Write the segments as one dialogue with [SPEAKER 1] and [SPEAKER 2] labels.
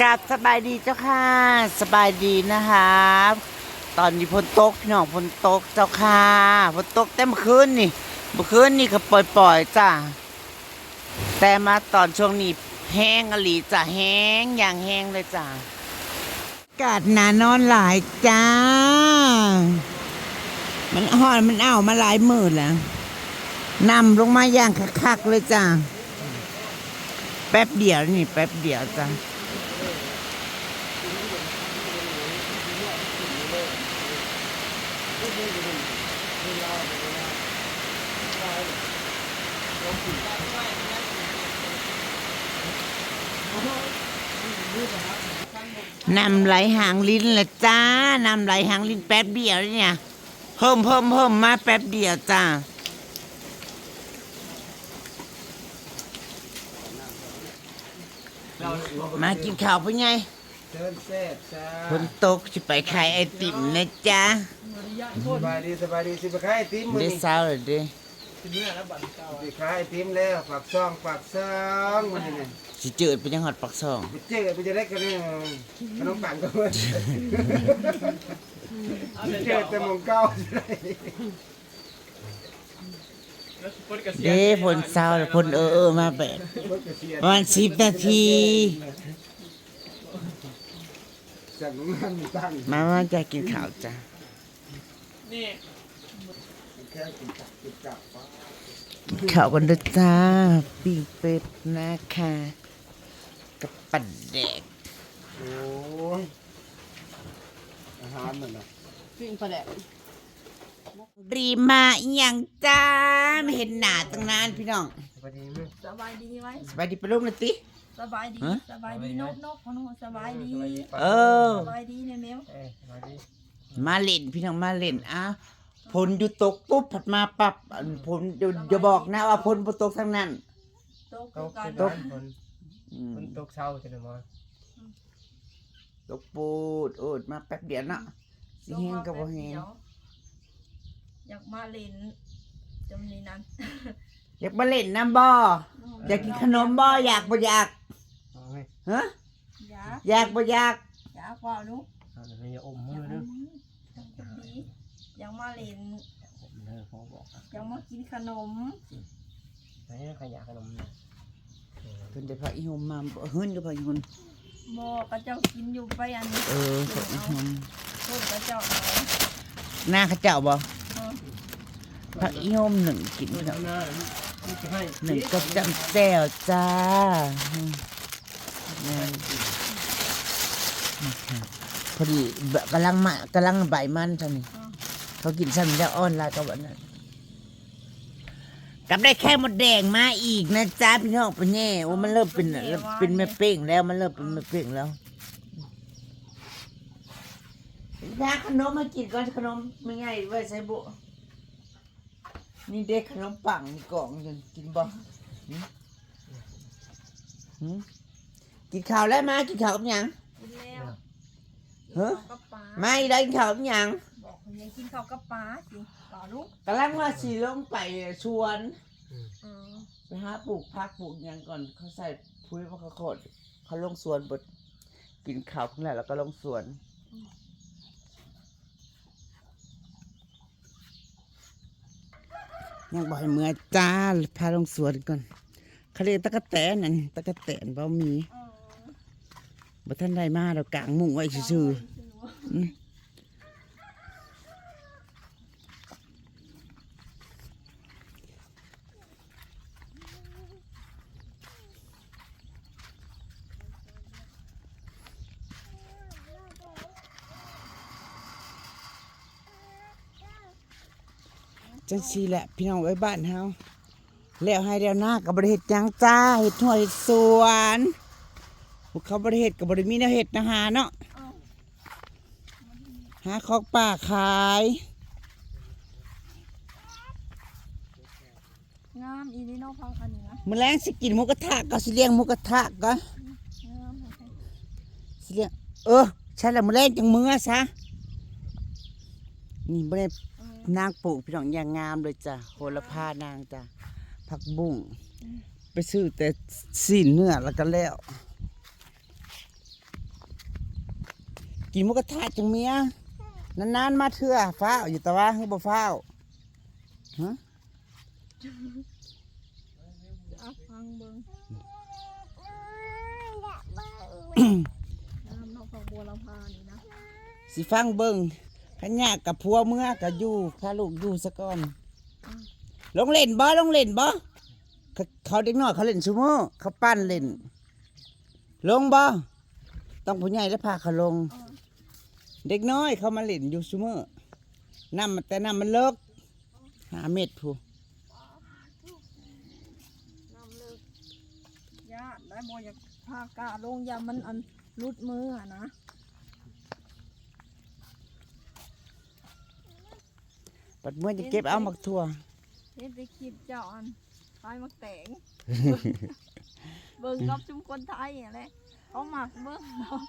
[SPEAKER 1] กราบสบายดีเจ้าค่ะ สบายดีนะคะตอนนี้ฝนตกพี่น้องฝนตกเจ้าค่ะฝนตกแต่เมื่อคืนนี่เมื่อคืนนี่ก็ปล่อยๆจ้ะแต่มาตอนช่วงนี้แห้งอลีจ้ะแห้งอย่างแห้งเลยจ้ะอากาศหนานอนหลายจ้า มันหอนมันเอามาหลายหมือแล้วนำลงมาอย่างคักๆเลยจ้ะแป๊บเดียวนี่ แป๊บเดียวจ้ะ นำไหลหางลิ้นละจ้านำไหลหางลิ้นแป๊บเดียวเนี่ยเพิ่มเพิ่มเพิ่มมาแป๊บเดียวจ้ามากินข้าวพ่อไง
[SPEAKER 2] เชิญแซ่บจ้า
[SPEAKER 1] ฝนตกจะไปขายไอติมนะจ๊ะ
[SPEAKER 2] สบายดีสบายดีสิไปขายไอติมมื้อ
[SPEAKER 1] ได้
[SPEAKER 2] นี้
[SPEAKER 1] เศร้าเลยเด้
[SPEAKER 2] สิขายไอติมแล้วฝากซองฝากซองมื้อนี้เนี่ย
[SPEAKER 1] สิเจิดไปยังหอดปักซอง
[SPEAKER 2] ไปเจอไปจะได้กันเนี่ยขนมปังก็เว้ยเจอแต่หมองเก้าสิได้
[SPEAKER 1] เด้ฝนเศร้าแล้วฝนเออเออมาแบบ
[SPEAKER 2] เบิดกระเสีย
[SPEAKER 1] ประมาณสิบนาที
[SPEAKER 2] จากโรงงานมีตั้ง
[SPEAKER 1] มาว่าจะกินข้าวจ้ะ
[SPEAKER 2] แค่กินจับกินจับฟ้า
[SPEAKER 1] กินข้าวกันเด้อจ้าปิ้งเป็ดนะคะกับปัดแดก
[SPEAKER 2] โอ้ยอาหารนั่นน่ะ
[SPEAKER 1] รีมาอหย่างจ้าไม่เห็นหน้าตั้งนานพี่น้อง
[SPEAKER 2] สบายดีมั้ย
[SPEAKER 3] สบายดีไหม
[SPEAKER 1] สบายดีปะลูกนะติ
[SPEAKER 3] สบายดี
[SPEAKER 1] ฮะ
[SPEAKER 3] สบายดีนกนกพอนุสบายดี
[SPEAKER 1] เออ
[SPEAKER 3] สบายดีเนี่ยแมว
[SPEAKER 2] เอ้ยสบายดี
[SPEAKER 1] มาเล่นพี่น้องมาเล่นอ้าวฝนอยู่ตกปุ๊บผัดมาปับอันฝนอย่าอย่าบอกนะว่าฝนบ่ตกทั้งนั้น
[SPEAKER 3] โต
[SPEAKER 2] ต
[SPEAKER 3] คือกกัน
[SPEAKER 2] ตก ฝน
[SPEAKER 1] อืม
[SPEAKER 2] ฝนตกเช้าใช่ไหมมอ
[SPEAKER 1] ตกปูดโอดมาแป๊บเดียวเนาะสิแห้งก็บ่แห้ง
[SPEAKER 3] อยากมาเล่นจำนี้นั้น
[SPEAKER 1] อยากมาเล่นน้ำบ่อยากกินขนมบ่อยากบ่อยาก
[SPEAKER 2] เอาไว้
[SPEAKER 1] ฮะ
[SPEAKER 3] อยาก
[SPEAKER 1] อยากบ่อยาก
[SPEAKER 3] อยากว่านุ
[SPEAKER 2] เอาเดี๋ยวอย่าอม
[SPEAKER 3] อ
[SPEAKER 2] มื
[SPEAKER 3] ยา
[SPEAKER 2] อกเด้อ
[SPEAKER 3] ดีอ ยากมาเล่น
[SPEAKER 2] อมเด้อเขาบอก
[SPEAKER 3] อยากมากินขนม
[SPEAKER 2] ไหนขยะขนมเนี่ย
[SPEAKER 1] เพิ่นได้พาอีหมมาบ่เฮิรนก็พาอีหม
[SPEAKER 3] บอกกระเจ้ากินอยู่ไปอันนี้
[SPEAKER 1] เออพาอีหม
[SPEAKER 3] พูดกระเจ้าเอา
[SPEAKER 1] หน้าเขาเจ้าบ่
[SPEAKER 3] เออ
[SPEAKER 1] พาอีหมหนึ่งกินพี่น้อง
[SPEAKER 2] หน้านี่จะให้
[SPEAKER 1] หนึ่งกับจำแจ่วจ้าอืมนี่นี่ค่ะพอดีแบบกำลังมากำลังใบมันท่านี่ เขากินซ้ำจะอ้อนลายกับวันนั้นกลับได้แค่หมดแดงมาอีกนะจ้าพี่น้องเป็นแน่ว่ามันเริ่มเป็นเป็นแม่เป้งแล้วมันเริ่มเป็นแม่เป้งแล้วยาขนมมากินก่อนขนมไม่ง่ายไว้ใส่บุนี่เด็กขนมปังมีกล่องอยู่กินบ่หึหึกินข้าวแล้วมากินข้าวกับหยัง
[SPEAKER 3] กินแล้ว
[SPEAKER 1] ฮะ
[SPEAKER 3] กินข้าวกับปลา
[SPEAKER 1] ไม่ได้กินข้าวกับหยัง
[SPEAKER 3] บอกคนยังกินข้าวกับปลาสิต่อลูก
[SPEAKER 1] กำลังว่าสีลงไปชวน
[SPEAKER 3] เออ
[SPEAKER 1] ไปหาปลูกพักปลูกหยังก่อนเขาใส่พุ้ยมะเขาโคดเขาลงสวนบดกินข้าวทั้งหลายแล้วก็ลงสวนยังบ่ให้เมื่อยจ้าพาลงสวนก่อนเขาเรียกตะกะแตนนั่นตะกะแตนบ่มี
[SPEAKER 3] เออ
[SPEAKER 1] บ่ท่านได้มาเรากางมุ้งไว้ซื่อๆ อืม จังซี่แหละพี่น้องไว้บ้านเฮาแล้วให้แล้วหน้ากับบริเฮ็ดหยังจ้าเฮ็ดหัวเฮ็ดสวนพวกเขาบริเฮ็ดกับบริมีแนวเฮ็ดนะฮะเนาะหาของป่าขาย
[SPEAKER 3] งามอีนี่เน้องพังอันนี้นะ
[SPEAKER 1] มื้อแรงสิกินหมูกระทะก็สิเลี้ยงหมูกระทะก็
[SPEAKER 3] งามเลยค่ะ
[SPEAKER 1] สิเลี้ยงเออใช่แล้วมื้อแรงจังมื้อซะนี่บ่ได้
[SPEAKER 3] เออ นา
[SPEAKER 1] งปลูกพี่น้องอย่างงามเลยจ้ะโหระพานางจ้ะผักบุ้งไปซื้อแต่สิ้นเนื้อแล้วก็แล้ว กินหมุกระทะจังเมียนานๆมาเถื่อฟ้าวอยู่แต่ว่าคือบ่ฟ้าวฮะ
[SPEAKER 3] อะฟังเบิ่งน้ำนอกฝักบัวลำพานี่นะ
[SPEAKER 1] สิฟังเบิ่ง ขันยากกับพัวเมื่อกับอยู่พาลูกอยู่ซะก่อน ลงเล่นบ่ลงเล่นบ่เขาเขาเด็กน้อยเขาเล่นซุมื้อเขาปั้นเล่น ลงบ่ต้องผู้ใหญ่แล้วพาเขาลง เด็กน้อยเขามาเล่นอยู่ซุมื้อน้ำมันแต่น้ำมันเลิกหาเม็ดผู้
[SPEAKER 3] น้ำเลิกญาติได้บ่อยากพากาลงยามันอันรุดมืออะนะ
[SPEAKER 1] ปัดเมื่อจะเก็บเอามักทั่ว
[SPEAKER 3] เฮ็ดได้คลิปเจ้าอันตายมักแตงเบิ่งกับชุมคนไทยอะไรเขาหมักเบิ่งเนาะ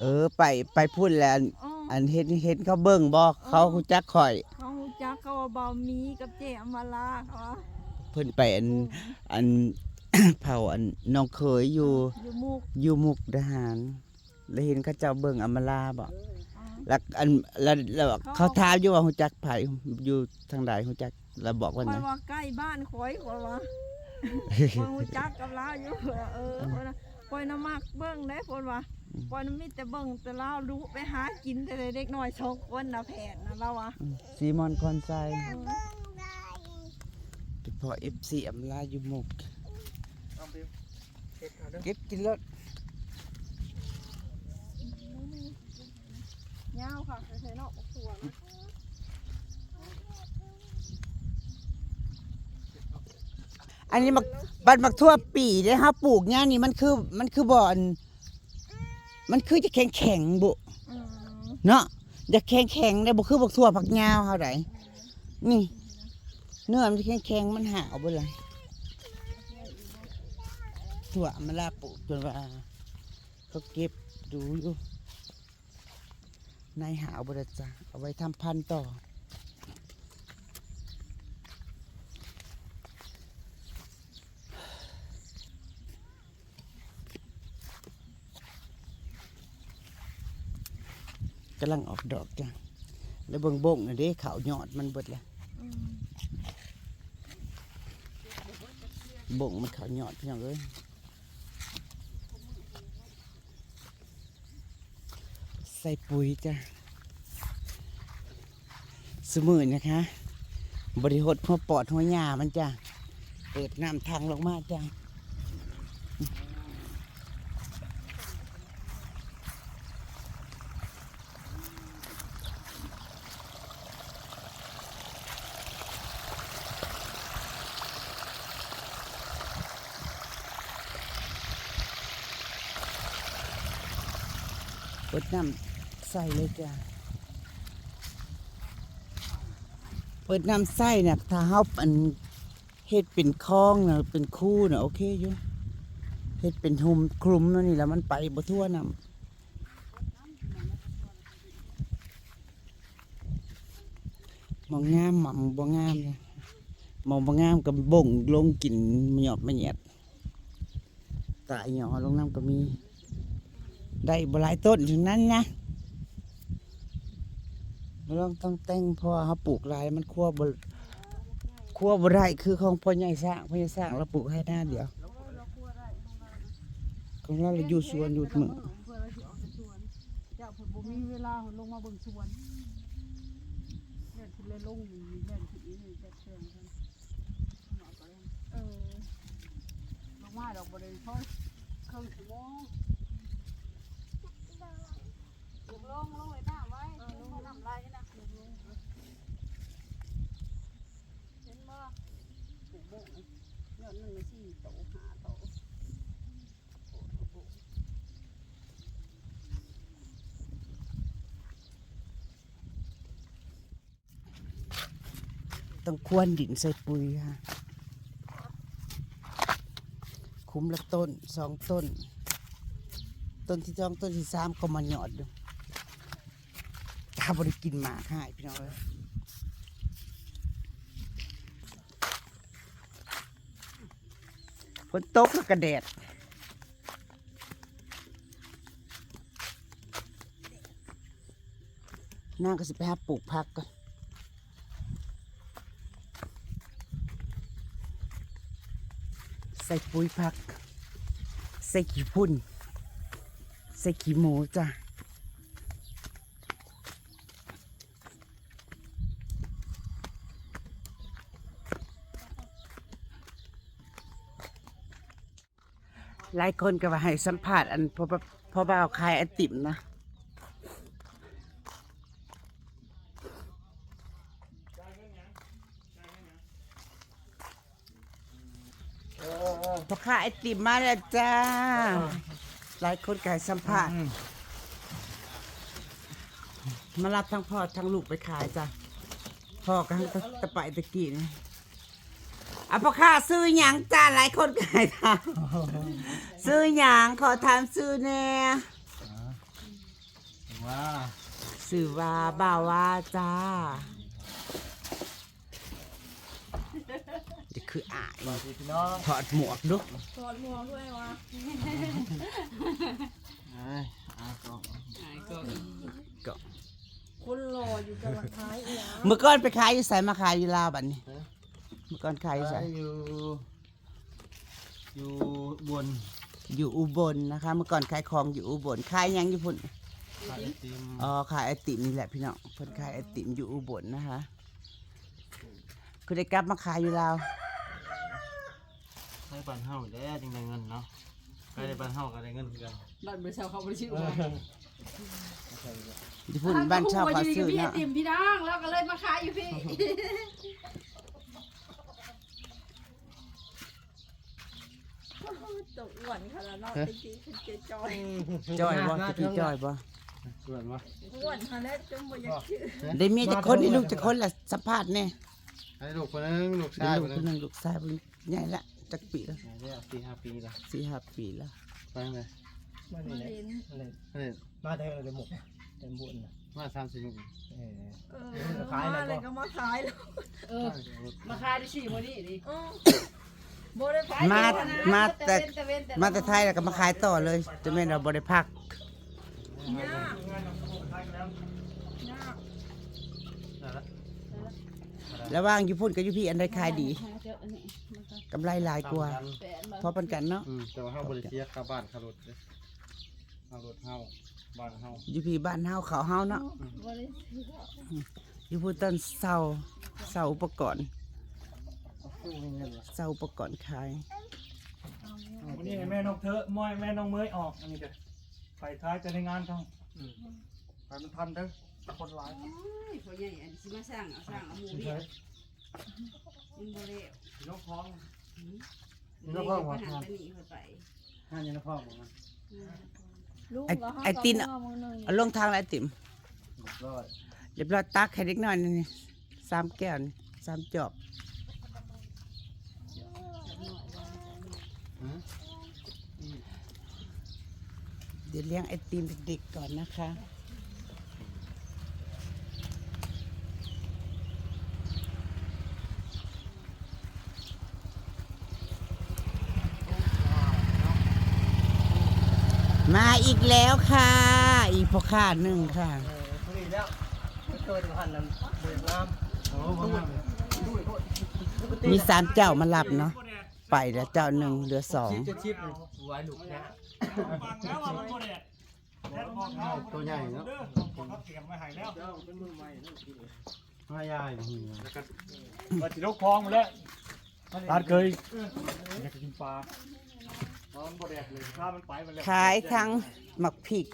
[SPEAKER 1] เออไปไปพูดแล้ว
[SPEAKER 3] อ้อ
[SPEAKER 1] อันเห็นเห็นเขาเบิ่งบอกเขาคูจักข่อย
[SPEAKER 3] เขารู้จักเขาว่าเบามีกับเจอมาลาเขาว่า
[SPEAKER 1] เพิ่นไปอันอัน เผาอันน้องเคยอยู่
[SPEAKER 3] อยู่มุก
[SPEAKER 1] อยู่มุกดาหาร แล้วเห็นเขาเจ้าเบิ่งอำมาลาบ่
[SPEAKER 3] อ๋อ
[SPEAKER 1] แล้วอันแล้วแล้วเขาถามอยู่ว่าฮู้จักไผอยู่ทางใดฮู้จักแล้วบอกว่า
[SPEAKER 3] คอ
[SPEAKER 1] ไง
[SPEAKER 3] ยว่าใกล้บ้านคอยคอยว่าคอยรู้จักกับเราอยู่เออคอยน่ะคอยน่ะมักเบิ่งได้คนว่าคอยน่ะมีแต่เบิ่งแต่เรารู้ไปหากินแต่เด็กน้อยสองคนน่ะแผนนะเราว่า
[SPEAKER 1] ซีมอนคอนไซ
[SPEAKER 3] เออ
[SPEAKER 1] เป็นพ่อ FC อำลาอยู่มุก
[SPEAKER 2] เอาไปเช็ดเอาเด้อ
[SPEAKER 1] เก็บกินรถ
[SPEAKER 3] ยาวค่ะใส่นอกสวน
[SPEAKER 1] อันนี้มักบัดมักทั่วปีเด้ฮะปลูกเนี่ยนี่มันคือมันคือบ่อนมันคือจะแข็งแข็งๆบุ
[SPEAKER 3] อืม
[SPEAKER 1] เนาะจะแข็งแข็งๆได้บ่คือบักทั่วผักยาวเฮาไดนี่เนื้อมันจะแข็งแข็งๆมันหาวบ่ล่ะถั่วมันลาปลูกจนว่าเขาเก็บดูอยู่ นายหาวบ่ได้จ้ะเอาไว้ทำพันธุ์ต่อ กำลังออกดอกจ้ะ แล้วเบิ่งบ่งน่ะเด้ขาวยอดมันเบิดแล้ว
[SPEAKER 3] อืม
[SPEAKER 1] บ่งมันขาวยอดพี่น้องเอ้ย ใส่ปุ๋ยจ้ะสมือนะคะ บริหดหัวปอดหัวหญ้ามันจ้ะเปิดน้ำทางลงมาจ้ะเปิดน้ำ ใส่เลยจ้ะเปิดน้ำใส่น่ะถ้าเฮาอันเฮ็ดเป็นคลองน่ะเป็นคู่น่ะโอเคอยู่เฮ็ดเป็นหุมคลุมนั่นนี่แล้วมันไปบ่ทั่วน้ำมองงามหม่ำบ่งามเลยมองบ่งามกับบ่งลงกินมันหยอดมันแหยดตายหยอลงน้ำก็มี ได้บหลายต้นถึงนั้นนะ เราต้องต้องแต่งเพอเขาปลูกหลายมันคั่วบคั่วบ่ได้คือของพ่อใหญ่สร้างพ่อใหญ่สร้างเราปลูกให้หน้าเดียวของเราเราอยู่สวนอยู่เมือง
[SPEAKER 3] เพื่อเราสิออกจากสวนเจ้าเพิ่นบ่มีเวลาลงมาเบิ่งสวนเล่นขึ้นเลยลงนี่เล่นขึ้นนี่นี่แจกแจงกันเออลงมาดอกบ่ได้พอครึ่องชั่วโมงลงลงลงไว้ ตามไว้ลงน้ำลายนะเห็นบ่ปลูกบ่ยอดหนึ่งสี่โตห้าโต
[SPEAKER 1] ต้องควรดินใส่ปุ๋ยค่ะ คุ้มละต้นสองต้น ต้นที่สองต้นที่สามก็มาหยอดดูาบริกินหมากหายพี่น้องเอ้ยฝนตกแล้วก็แดดนั่งก็สิไปหาปลูกผักก่อนใส่ปุ๋ยผัก ใส่ขี้พุ่น ใส่ขี้หมูจ้ะ หลายคนก็ว่าให้สัมผัสอันพอพอบ่าวขายไอติมนะ
[SPEAKER 2] เออเออ
[SPEAKER 1] พอขายไอติมมาแล้วจ้า หลายคนก็ให้สัมผัสมารับทั้งพ่อทั้งลูกไปขายจ้ะพ่อก็ทั้งตะไปตะกี้นี่ อะพ่อค้าซื้อหยังจ้าหลายคนก็ให้ทามซื้อหยังขอถามซื้อแน่
[SPEAKER 2] ว่า
[SPEAKER 1] สื่อว่าบ่าว่าจ้านี่คืออาย
[SPEAKER 2] วัสดีพี่น้อง
[SPEAKER 1] ถอดหมวกดู
[SPEAKER 3] ถอดหมวกด้วยวะ
[SPEAKER 2] เอ้อะกล้อง
[SPEAKER 1] ก็
[SPEAKER 3] คนรออยู่กำลังท้ายอีย
[SPEAKER 1] เมื่อก่อนไปขายอยู่ไสมาขายอยู่ลาวบัดนี้ เมื่อก่อนขายอยู่ไส
[SPEAKER 2] ไปอยู่อยู่บน
[SPEAKER 1] อยู่อุบลนะคะ เมื่อก่อนขายของอยู่อุบลขายหยังอยู่พุ่น
[SPEAKER 2] ขายไอติม
[SPEAKER 1] อ๋อขายไอติมนี่แหละพี่น้องเพิ่นขายไอติมอยู่อุบลนะคะคือได้กลับมาขายอยู่ลาว
[SPEAKER 2] ให้ปันเฮาได้จึงได้เงินเนาะใครได้ปันเฮาก็ได้เงินคือกัน
[SPEAKER 3] บ้านบริษัทเขาบริษัท
[SPEAKER 1] ที่พุ่นบ้านเช่าเขาซื้อ
[SPEAKER 3] พี่ไอ
[SPEAKER 1] เนาะ
[SPEAKER 3] ติมพี่ดังแล้วก็เลยมาขายอยู่พี่ต กอ้วนขนาดนั้นจริงๆคือจอย
[SPEAKER 1] จ้อยบ่จะพี่จ้อยบ่
[SPEAKER 2] ส่วนว่า
[SPEAKER 3] อ้วนขนาดนั้นจนบ่อยากชื่อ
[SPEAKER 1] ได้เมียจะคนได้ลูกจะคนละสัมภาษณ์แน่
[SPEAKER 2] ให้ลูกคนนึงลูกชาย
[SPEAKER 1] ลู
[SPEAKER 2] ค
[SPEAKER 1] ก
[SPEAKER 2] น
[SPEAKER 1] ค
[SPEAKER 2] นึ
[SPEAKER 1] น
[SPEAKER 2] ง
[SPEAKER 1] หนึ่งลูกชายเป็นใหญ่ละจักปีแล้ว
[SPEAKER 2] ได้สี่ห้าปีละ
[SPEAKER 1] สี่ห้าปีล้ว
[SPEAKER 2] ไปไหน
[SPEAKER 4] มา
[SPEAKER 3] มา
[SPEAKER 4] เลย
[SPEAKER 3] เห็น
[SPEAKER 2] เฮ้ย
[SPEAKER 4] มาได้เลยหมกเต็มบุญนะ
[SPEAKER 2] มาสามสิบ
[SPEAKER 4] เออ
[SPEAKER 3] เออมาเลยก็มาขายแล้ว
[SPEAKER 5] เออมาคายไดิสี่วันนี้ดิ
[SPEAKER 3] อ๋อ
[SPEAKER 1] มามาแต่
[SPEAKER 5] เว้นแต่
[SPEAKER 1] มาแต่ไทยแล้วก็มาขายต่อเลยจะไม่นเราบริพัก
[SPEAKER 3] ยากยาก
[SPEAKER 1] แล้วว่างอยู่พุ่นกับอยู่พี่อันใดขายดี
[SPEAKER 5] เจ้าอันนี้มันก็
[SPEAKER 1] กำไรหลายกว่า
[SPEAKER 5] แปดบาท
[SPEAKER 1] เพราะปันกันเนาะ
[SPEAKER 2] อืมแต่ว่าเฮาบริเทียค่าบ้านค่ารถเด้อค่ารถเฮาบ้านเฮา
[SPEAKER 1] อยู่พี่บ้านเฮาเขาเฮาเนาะ
[SPEAKER 5] บริษัท
[SPEAKER 1] อยู่พุ่นต้นเสาเสาอุปกรณ์ เสาอุปกรณ์ขาย
[SPEAKER 4] วันนี้แม่น้องเธอมอยแม่น้องเมยออกอันนี้กันไปท้ายจะในงานเขาไปมันทันเด้อคนร้าย
[SPEAKER 5] เขาใหญ่อันสิมาสร้างเอาสร้างเอาหมูเรียกมันบ่เรียก
[SPEAKER 4] น้องพ้อง
[SPEAKER 2] น้องพ่อ
[SPEAKER 5] บ่
[SPEAKER 2] ว่า
[SPEAKER 5] หันไปหนีเขาไป
[SPEAKER 2] ห้านี่น้องพ่อบอกว่า
[SPEAKER 3] ลูก
[SPEAKER 1] ไอ้
[SPEAKER 3] ละห้า
[SPEAKER 1] ไอ้ติน
[SPEAKER 3] ต่
[SPEAKER 1] อะ
[SPEAKER 3] อมือหนึ่ง
[SPEAKER 1] เอาลงทางแล้วไอติม
[SPEAKER 2] ร้อย
[SPEAKER 1] เรียบร้อยตักให้เด็กน้อยนี่นี่สามแก้วนี่สามจอบ เดี๋ยวเลี้ยงไอติมเด็กๆก่อนนะคะมาอีกแล้วค่ะ อีกพอค่าหนึ่งค่ะ
[SPEAKER 4] เออพอดีแล้วไม่เคยถึงพันนั้นเบิกน้ำ
[SPEAKER 2] โอ้บ่มา
[SPEAKER 1] มีสามเจ้ามารับเนาะไปแล้วเจ้าหนึ่งเหลือสอง
[SPEAKER 4] ชิปจะชิปไว้ลูกนะ
[SPEAKER 2] ตัวใหญ่เนาะ
[SPEAKER 4] เขาเตรียมไว้ให้แล้ว
[SPEAKER 2] ห้ายายนี่
[SPEAKER 4] มาจิโลกคลองมาแล้วร้านเคยอยากกินปลาตอนบ่แดกเลยข้ามันไปมาแล้ว
[SPEAKER 1] ขายทั้งหมักพริก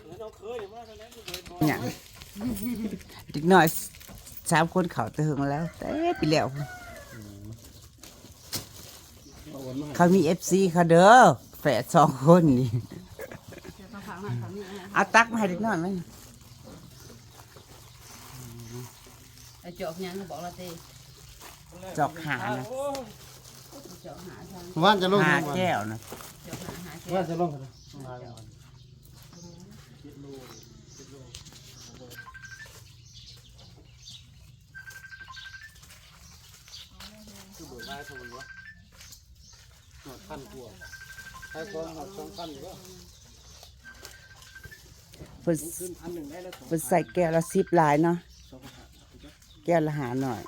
[SPEAKER 1] เนี่ยเด็กน้อยสามคนเขาเติงแล้วแต่ไปแล้วเขามีเอฟซีเขาเด้อแฝดสองคนนี่
[SPEAKER 5] เจ้าเขาผักมา เขานี่นะ
[SPEAKER 1] เอาตักมาให้เด็กน้อยไหม
[SPEAKER 5] ไอ้จอกยังเขาบอกเราเต้
[SPEAKER 1] จอกหานะ
[SPEAKER 5] จอกหาทาง
[SPEAKER 2] ว่านจะลง
[SPEAKER 1] หา
[SPEAKER 2] ทางวัน
[SPEAKER 1] แก้วนะ
[SPEAKER 5] จอกหาหาแก้
[SPEAKER 2] ว่าน
[SPEAKER 5] ว
[SPEAKER 2] จะลงกันมาแล้วคือเบิดได้สมมุติว่าหนวดพันกว่าใครคนหนวดสองพันก็
[SPEAKER 1] เพิ่น
[SPEAKER 4] ขึ้น พันหนึ่งได้แล้ว
[SPEAKER 1] เพิ่นใส่แก้วละสิบหลายเนาะแก้วละหาหน่อย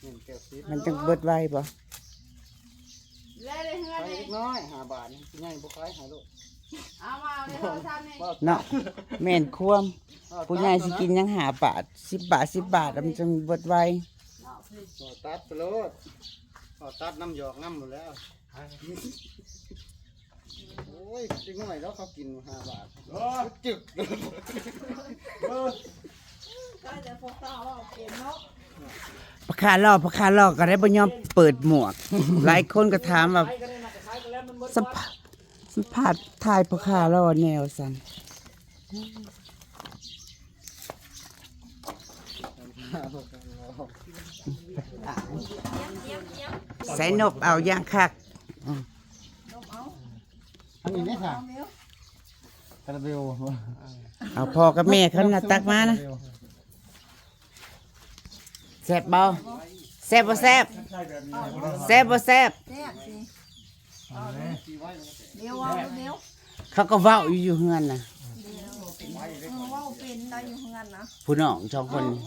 [SPEAKER 2] เงินแก้วซิป
[SPEAKER 1] มันจังเบิดไว้บ่
[SPEAKER 5] แล้วได้เฮือ
[SPEAKER 2] ขานย
[SPEAKER 5] เลย
[SPEAKER 2] เล็กน้อยหาบาทนี่ใหญ่บ่ขายหาลูก
[SPEAKER 5] เอามาเอาในโทรศัพท์นี่
[SPEAKER 2] ว่า
[SPEAKER 1] เนาะแม่นควม
[SPEAKER 2] ว่า
[SPEAKER 1] ผู้ใหญ่สิกินยังหาบาทสิบบาทสิบบาทแล้วมันจังเบิดไว้
[SPEAKER 2] ว่าตัดไปโลดว่าตัดน้ำหยอกน้ำหมดแล้ว โอ้ยจิงหน่อยแล้วเขากินห้าบาท
[SPEAKER 4] โอ้
[SPEAKER 2] จึก
[SPEAKER 4] เออ
[SPEAKER 3] ก็จะพกตาว่าเปลี่ยนเนาะ
[SPEAKER 1] ปคาลอกปคาลอกก็ได้บ่ยอมเปิดหมวก หลายคนก็ถามว่า
[SPEAKER 4] ใช้กันเลยนะใช้กันแล้วมันเบิด
[SPEAKER 1] สัมภาสัมภาษณ์ทายปคาลอแนวสันใส่นบเอาอย่างคัก
[SPEAKER 2] อันนี้นี่ค่ะคาราเบล
[SPEAKER 1] เอาพ่อกับแม่เขาน่ะตักมานะแซ่บบ่แซ่บบ่แซ่บ
[SPEAKER 4] ใช้แบบนี้บ่ได้
[SPEAKER 1] แซ่บบ่แซ่บ
[SPEAKER 3] แซ่บสิ
[SPEAKER 4] เอาเลย
[SPEAKER 3] เดี๋ยวว่าเดี๋ยว
[SPEAKER 1] เขาก็เว้าอยู่อยู่เฮือนน่ะ
[SPEAKER 3] เออว่าเป็นได้อยู่เฮือนนะ
[SPEAKER 1] ผู้น้องสองคนนี่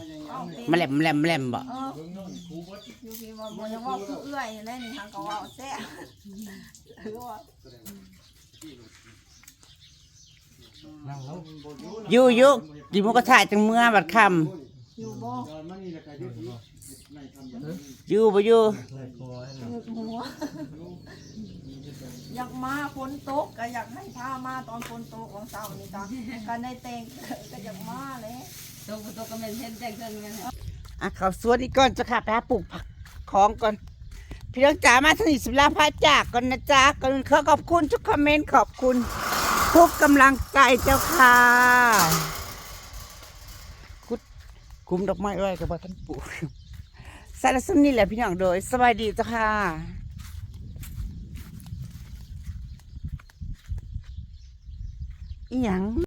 [SPEAKER 1] มาแหลมแหลมแหลมบ่
[SPEAKER 3] เออ
[SPEAKER 4] เบิ่งน้องครูเบิด
[SPEAKER 3] อยู่ที่ว่าบ่ยังว่าคือเอื้อยนั่นนี่ทางก็ว่าแซ่บหรือว่า
[SPEAKER 4] นั่งลง
[SPEAKER 1] อยู่อยู่กินหมูกระทะจังเมื่อบัดค่ำ
[SPEAKER 3] อยู่บ่
[SPEAKER 2] ตอนมันนี่แหละก็ยึดอยู่ในทำอย่างนี้
[SPEAKER 1] อยู่บ่อยู่
[SPEAKER 3] นึกหัว อยากมาฝนตกก็อยากให้พามาตอนฝนตกของเสาร์นี่ก็ก็ได้แต่งก็อยากมาเลย
[SPEAKER 5] ตกตกก็เป็นเห็นแต่งเครื่องกัน
[SPEAKER 1] อะเขาสวนอีกก่อนจะค่ะไปหาปลูกผักของก่อน พี่น้องจ๋ามาสนิทสำราพาจากก่อนนะจ๊ะก่อนอื่นขอขอบคุณทุกคอมเมนต์ขอบคุณทุกกำลังใจเจ้าค่ะกุดกุมดอกไม้ไว้กับว่ท่านปลูกสารสนนี่แหละพี่น้องโดยสบายดีเจ้าค่ะอีหยัง